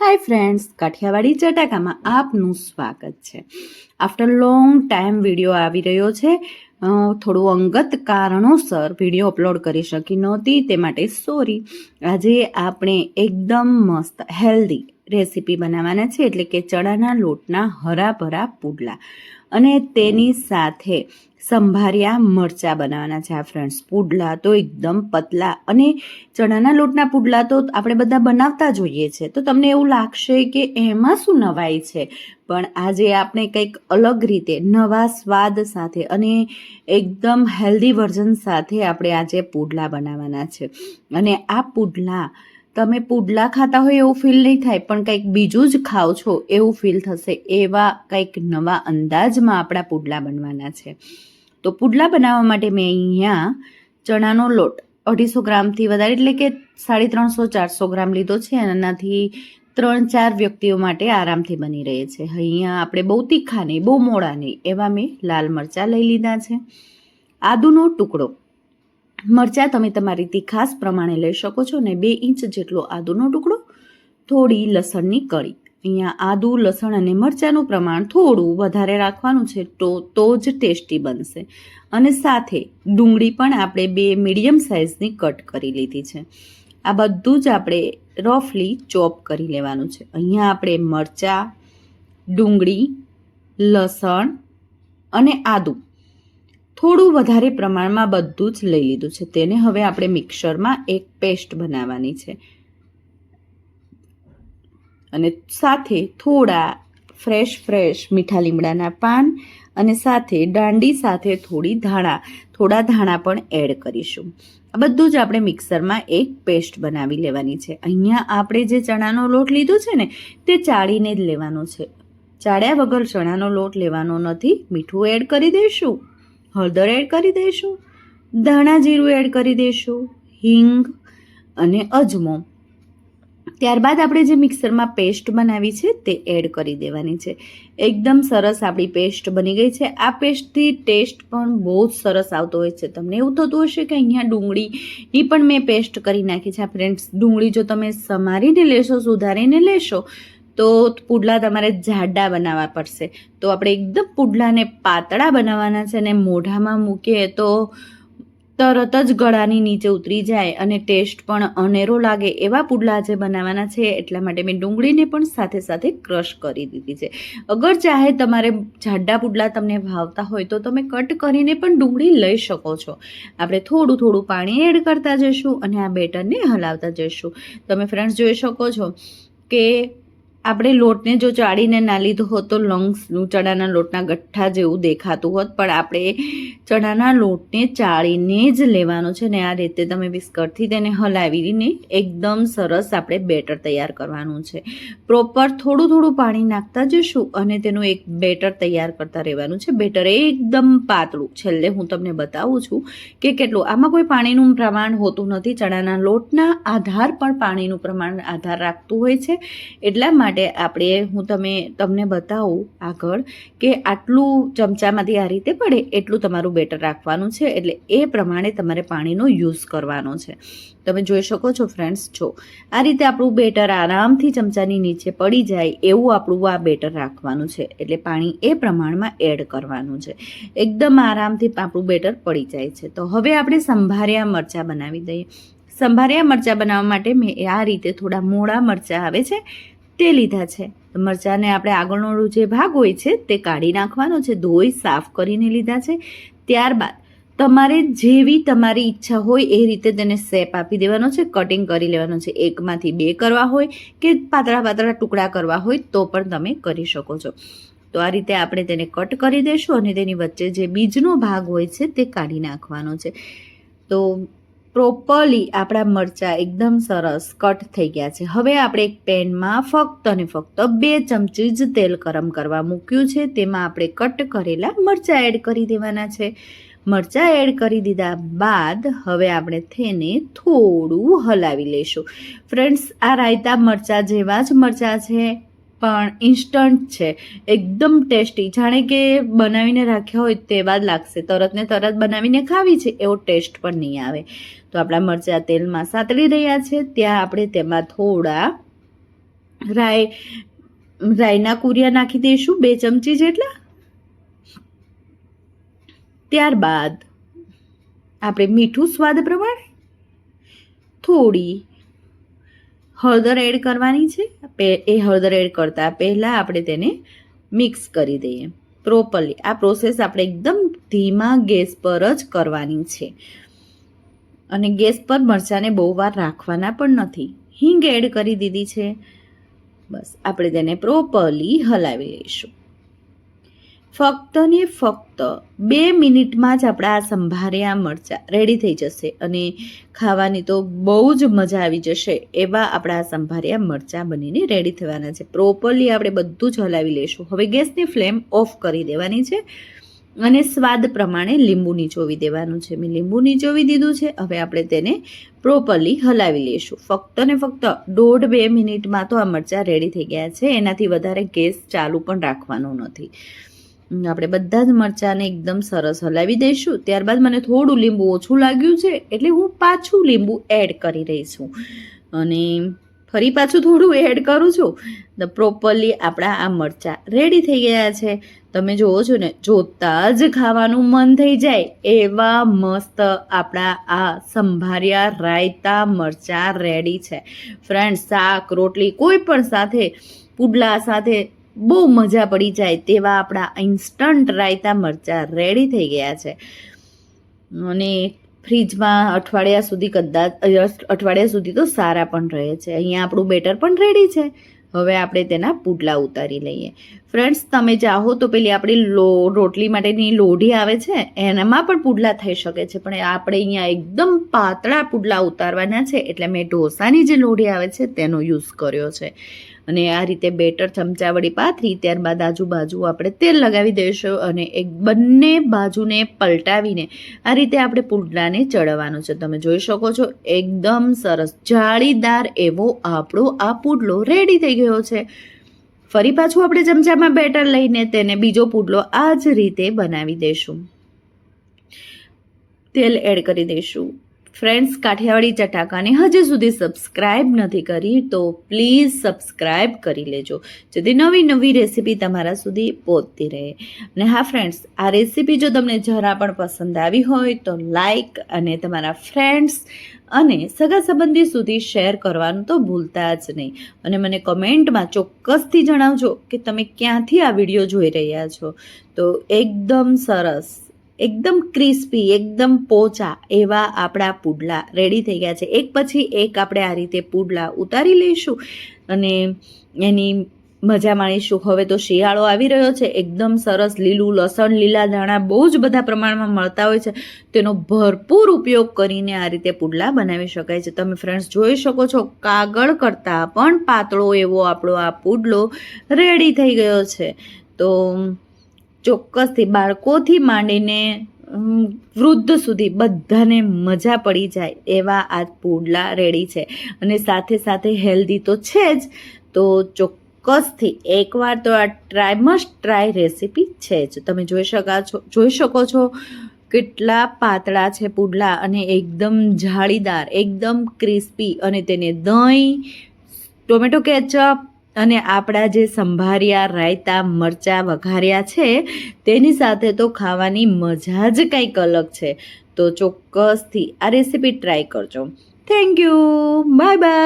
Hi friends Kathiawadi ચટાકામાં આપનું સ્વાગત છે. આફ્ટર લોંગ ટાઈમ વીડિયો આવી રહ્યો છે થોડું અંગત કારણોસર વીડિયો અપલોડ કરી શકી નહોતી, તે માટે સોરી આજે આપણે એકદમ મસ્ત હેલ્ધી રેસીપી બનાવવાના છે એટલે કે ચણાના લોટના હરાભરા પુડલા. અને તેની સાથે સંભાર્યા મરચાં બનાવવાના છે આ ફ્રેન્ડ્સ પુડલા તો એકદમ પતલા અને ચણાના લોટના પુડલા તો આપણે બધા બનાવતા જોઈએ છે તો તમને એવું લાગશે કે એમાં શું નવાઈ છે? પણ આજે આપણે કંઈક અલગ રીતે, નવા સ્વાદ સાથે અને એકદમ હેલ્ધી વર્ઝન સાથે આપણે આજે પુડલા બનાવવાના છે. અને આ પુડલા તમે પુડલા ખાતા હોય એવું ફીલ નહીં થાય, પણ કંઈક બીજું જ ખાઓ છો એવું ફીલ થશે, એવા કંઈક નવા અંદાજમાં આપણા પુડલા બનવાના છે. તો પુડલા બનાવવા માટે મેં અહીંયા ચણાનો લોટ અઢીસો ગ્રામથી વધારે, એટલે કે સાડી ત્રણસો, ચારસો ગ્રામ લીધો છે એનાથી ત્રણ, ચાર વ્યક્તિઓ માટે આરામથી બની રહે છે. અહીંયા આપણે બહુ તીખા નહીં, બહુ મોડા નહીં, એવા મેં લાલ મરચાં લઈ લીધા છે. આદુનો ટુકડો મરચાં તમે તમારી તીખાસ પ્રમાણે લઈ શકો છો ને બે ઇંચ જેટલો આદુનો ટુકડો, થોડી લસણની કળી. અહીંયા આદુ, લસણ અને મરચાંનું પ્રમાણ થોડું વધારે રાખવાનું છે તો તો જ ટેસ્ટી બનશે. અને સાથે ડુંગળી પણ આપણે બે મીડિયમ સાઇઝની કટ કરી લીધી છે. આ બધું જ આપણે રફલી ચોપ કરી લેવાનું છે. અહીંયા આપણે મરચાં, ડુંગળી, લસણ અને આદુ થોડું વધારે પ્રમાણમાં બધું જ લઈ લીધું છે. તેને હવે આપણે મિક્સરમાં એક પેસ્ટ બનાવવાની છે. અને સાથે થોડા ફ્રેશ ફ્રેશ મીઠા લીમડાના પાન અને સાથે દાંડી સાથે થોડી ધાણા, થોડા ધાણા પણ એડ કરીશું. આ બધું જ આપણે મિક્સરમાં એક પેસ્ટ બનાવી લેવાની છે. અહીંયા આપણે જે ચણાનો લોટ લીધો છે ને, તે ચાળીને જ લેવાનો છે. ચાળ્યા વગર ચણાનો લોટ લેવાનો નથી. મીઠું એડ કરી દઈશું. હળદર એડ કરી દઈશું, ધાણા જીરું એડ કરી દઈશું, હિંગ અને અજમો. ત્યારબાદ આપણે જે મિક્સરમાં પેસ્ટ બનાવી છે તે એડ કરી દેવાની છે. એકદમ સરસ આપણી પેસ્ટ બની ગઈ છે. આ પેસ્ટથી ટેસ્ટ પણ બહુ જ સરસ આવતો હોય છે. તમને એવું થતું હશે કે અહીંયા ડુંગળીની પણ મેં પેસ્ટ કરી નાખી છે. આ ફ્રેન્ડ્સ ડુંગળી જો તમે સમારીને લેશો, સુધારીને લેશો તો પુડલા તમારે જાડા બનાવવા પડશે. તો આપણે એકદમ પુડલાને પાતળા બનાવવાના છે અને મોઢામાં મૂકીએ તો તરત જ ગળાની નીચે ઉતરી જાય અને ટેસ્ટ પણ અનેરો લાગે એવા પુડલા જે બનાવવાના છે, એટલા માટે મેં ડુંગળીને પણ સાથે સાથે ક્રશ કરી દીધી છે. અગર ચાહે તમારે જાડા પુડલા તમને ભાવતા હોય તો તમે કટ કરીને પણ ડુંગળી લઈ શકો છો. આપણે થોડું થોડું પાણી એડ કરતા જઈશું અને આ બેટરને હલાવતા જઈશું. તમે ફ્રેન્ડ્સ જોઈ શકો છો કે આપણે લોટને જો ચાળીને ના લીધો હોત તો લંગ્સ ચણાના લોટના ગઠ્ઠા જેવું દેખાતું હોત, પણ આપણે ચણાના લોટને ચાળીને જ લેવાનો છે ને આ રીતે તમે બિસ્કટથી તેને હલાવીને એકદમ સરસ આપણે બેટર તૈયાર કરવાનું છે. પ્રોપર થોડું થોડું પાણી નાખતા જઈશું અને તેનું એક બેટર તૈયાર કરતા રહેવાનું છે. બેટર એકદમ પાતળું. છેલ્લે હું તમને બતાવું છું કે કેટલું. આમાં કોઈ પાણીનું પ્રમાણ હોતું નથી. ચણાના લોટના આધાર પર પાણીનું પ્રમાણ આધાર રાખતું હોય છે. એટલા માટે આપણે, હું તમે, તમને બતાવું આગળ કે આટલું ચમચામાંથી આ રીતે પડે, એટલું તમારું બેટર રાખવાનું છે. એટલે એ પ્રમાણે તમારે પાણીનો યુઝ કરવાનો છે. તમે જોઈ શકો છો ફ્રેન્ડ્સ, જો આ રીતે આપણું બેટર આરામથી ચમચાની નીચે પડી જાય, એવું આપણું આ બેટર રાખવાનું છે. એટલે પાણી એ પ્રમાણમાં એડ કરવાનું છે. એકદમ આરામથી આપણું બેટર પડી જાય છે. તો હવે આપણે સંભાર્યા મરચાં બનાવી દઈએ. સંભાર્યા મરચાં બનાવવા માટે મેં આ રીતે થોડા મોડા મરચાં આવે છે તે લીધા છે. મરચાંને આપણે આગળનો જે ભાગ હોય છે, તે કાઢી નાખવાનો છે. ધોઈ, સાફ કરીને લીધા છે. ત્યારબાદ તમારે જેવી તમારી ઈચ્છા હોય એ રીતે તેને શેપ આપી દેવાનો છે. કટિંગ કરી લેવાનો છે. એકમાંથી બે કરવા હોય કે પાતળા પાતળા ટુકડા કરવા હોય તો પણ તમે કરી શકો છો. તો આ રીતે આપણે તેને કટ કરી દઈશું અને તેની વચ્ચે જે બીજનો ભાગ હોય છે, તે કાઢી નાખવાનો છે. તો પ્રોપરલી આપણા મરચાં એકદમ સરસ કટ થઈ ગયા છે. હવે આપણે એક પેનમાં ફક્ત અને ફક્ત બે ચમચી જ તેલ ગરમ કરવા મૂક્યું છે. તેમાં આપણે કટ કરેલા મરચાં એડ કરી દેવાના છે. મરચાં એડ કરી દીધા બાદ હવે આપણે તેને થોડું હલાવી લઈશું. ફ્રેન્ડ્સ આ રાયતા મરચાં જેવા જ મરચાં છે. પણ ઇન્સ્ટન્ટ છે. એકદમ ટેસ્ટી જાણે કે બનાવીને રાખ્યા હોય તેવા જ લાગશે. તરત ને તરત બનાવીને ખાવી છે, એવો ટેસ્ટ પણ નહીં આવે. તો આપણા મરચાં તેલમાં સાતળી રહ્યા છે. ત્યાં આપણે તેમાં થોડા રાઈ, રાઈના કુરિયા નાખી દઈશું, બે ચમચી જેટલા. ત્યારબાદ આપણે મીઠું સ્વાદ પ્રમાણે થોડી હળદર એડ કરવાની છે. એ હળદર એડ કરતાં પહેલાં આપણે તેને મિક્સ કરી દઈએ. પ્રોપરલી. આ પ્રોસેસ આપણે એકદમ ધીમા ગેસ પર જ કરવાની છે. અને ગેસ પર મરચાંને બહુ વાર રાખવાના પણ નથી. હિંગ એડ કરી દીધી છે. બસ. આપણે તેને પ્રોપરલી હલાવી લઈશું. ફક્ત ને ફક્ત બે મિનિટમાં જ આપણા આ સંભાર્યા મરચાં રેડી થઈ જશે અને ખાવાની તો બહુ જ મજા આવી જશે એવા આપણા સંભાર્યા મરચાં બનીને રેડી થવાના છે. પ્રોપરલી આપણે બધું જ હલાવી લઈશું. હવે ગેસની ફ્લેમ ઓફ કરી દેવાની છે અને સ્વાદ પ્રમાણે લીંબુ નીચોવી દેવાનું છે. મેં લીંબુ નીચોવી દીધું છે. હવે આપણે તેને પ્રોપરલી હલાવી લઈશું. ફક્ત ને ફક્ત દોઢ બે મિનિટમાં તો આ મરચાં રેડી થઈ ગયા છે. એનાથી વધારે ગેસ ચાલુ પણ રાખવાનો નથી. આપણે બધા જ મરચાંને એકદમ સરસ હલાવી દઈશું. ત્યારબાદ મને થોડું લીંબુ ઓછું લાગ્યું છે, એટલે હું પાછું લીંબુ એડ કરી રહી છું. અને ફરી પાછું થોડું એડ કરું છું. ધ પ્રોપરલી આપણા આ મરચાં રેડી થઈ ગયા છે. તમે જુઓ છો ને, જોતાં જ ખાવાનું મન થઈ જાય એવા મસ્ત આપણા આ સંભાર્યા રાયતા મરચાં રેડી છે. ફ્રેન્ડ શાક, રોટલી, કોઈ પણ સાથે, પુડલા સાથે બહુ મજા પડી જાય તેવા આપણા ઇન્સ્ટન્ટ રાયતા મરચાં રેડી થઈ ગયા છે. અને ફ્રીજમાં અઠવાડિયા સુધી કદાચ અઠવાડિયા સુધી તો સારા પણ રહે છે. અહીંયા આપણું બેટર પણ રેડી છે. હવે આપણે તેના પુડલા ઉતારી લઈએ. ફ્રેન્ડ્સ તમે ચાહો તો પેલી આપણી લો, રોટલી માટેની લોઢી આવે છે, એનામાં પણ પુડલા થઈ શકે છે. પણ આપણે અહીંયા એકદમ પાતળા પુડલા ઉતારવાના છે, એટલે મેં ઢોસાની જે લોઢી આવે છે, તેનો યુઝ કર્યો છે. અને આ રીતે બેટર ચમચા વળી પાથરી ત્યારબાદ આજુબાજુ આપણે તેલ લગાવી દઈશું અને એક બંને બાજુને પલટાવીને આ રીતે આપણે પુડલાને ચડવાનું છે. તમે જોઈ શકો છો, એકદમ સરસ જાળીદાર એવો આપણો આ પુડલો રેડી થઈ ગયો છે. ફરી પાછું આપણે ચમચામાં બેટર લઈને તેને બીજો પુડલો આ જ રીતે બનાવી દઈશું. તેલ એડ કરી દઈશું. ફ્રેન્ડ્સ, કાઠિયાવાડી ચટાકાને હજી સુધી સબસ્ક્રાઇબ નથી કરી, તો પ્લીઝ સબસ્ક્રાઇબ કરી લેજો, જેથી નવી નવી રેસીપી તમારા સુધી પહોંચતી રહે. અને હા ફ્રેન્ડ્સ, આ રેસીપી જો તમને જરા પણ પસંદ આવી હોય, તો લાઈક અને તમારા ફ્રેન્ડ્સ અને સગા સંબંધી સુધી શેર કરવાનું તો ભૂલતા જ નહીં. અને મને કમેન્ટમાં ચોક્કસથી જણાવજો કે તમે ક્યાંથી આ વીડિયો જોઈ રહ્યા છો. તો એકદમ સરસ. એકદમ ક્રિસ્પી, એકદમ પોચા એવા આપણા પુડલા રેડી થઈ ગયા છે. એક પછી એક આપણે આ રીતે પુડલા ઉતારી લઈશું અને એની મજા માણીશું. હવે તો શિયાળો આવી રહ્યો છે. એકદમ સરસ લીલું, લસણ, લીલા ધાણા બહુ જ બધા પ્રમાણમાં મળતા હોય છે. તેનો ભરપૂર ઉપયોગ કરીને આ રીતે પુડલા બનાવી શકાય છે. તમે ફ્રેન્ડ્સ જોઈ શકો છો, કાગળ કરતાં પણ પાતળો એવો આપણો આ પુડલો રેડી થઈ ગયો છે. તો ચોક્કસથી બાળકોથી માંડીને વૃદ્ધ સુધી બધાને મજા પડી જાય એવા આ પુડલા રેડી છે. અને સાથે સાથે હેલ્ધી તો છે જ, તો ચોક્કસથી એકવાર તો આ ટ્રાય મસ્ટ ટ્રાય રેસીપી છે જ. તમે જોઈ શકા છો, જોઈ શકો છો કેટલા પાતળા છે પુડલા અને એકદમ જાળીદાર, એકદમ ક્રિસ્પી અને તેને દહીં, ટોમેટો કેચઅપ અને આપણા જે સંભાર્યા, રાયતા, મરચાં વઘાર્યા છે, તેની સાથે તો ખાવાની મજા જ કંઈક અલગ છે. તો ચોક્કસથી આ રેસીપી ટ્રાય કરજો. Thank you bye bye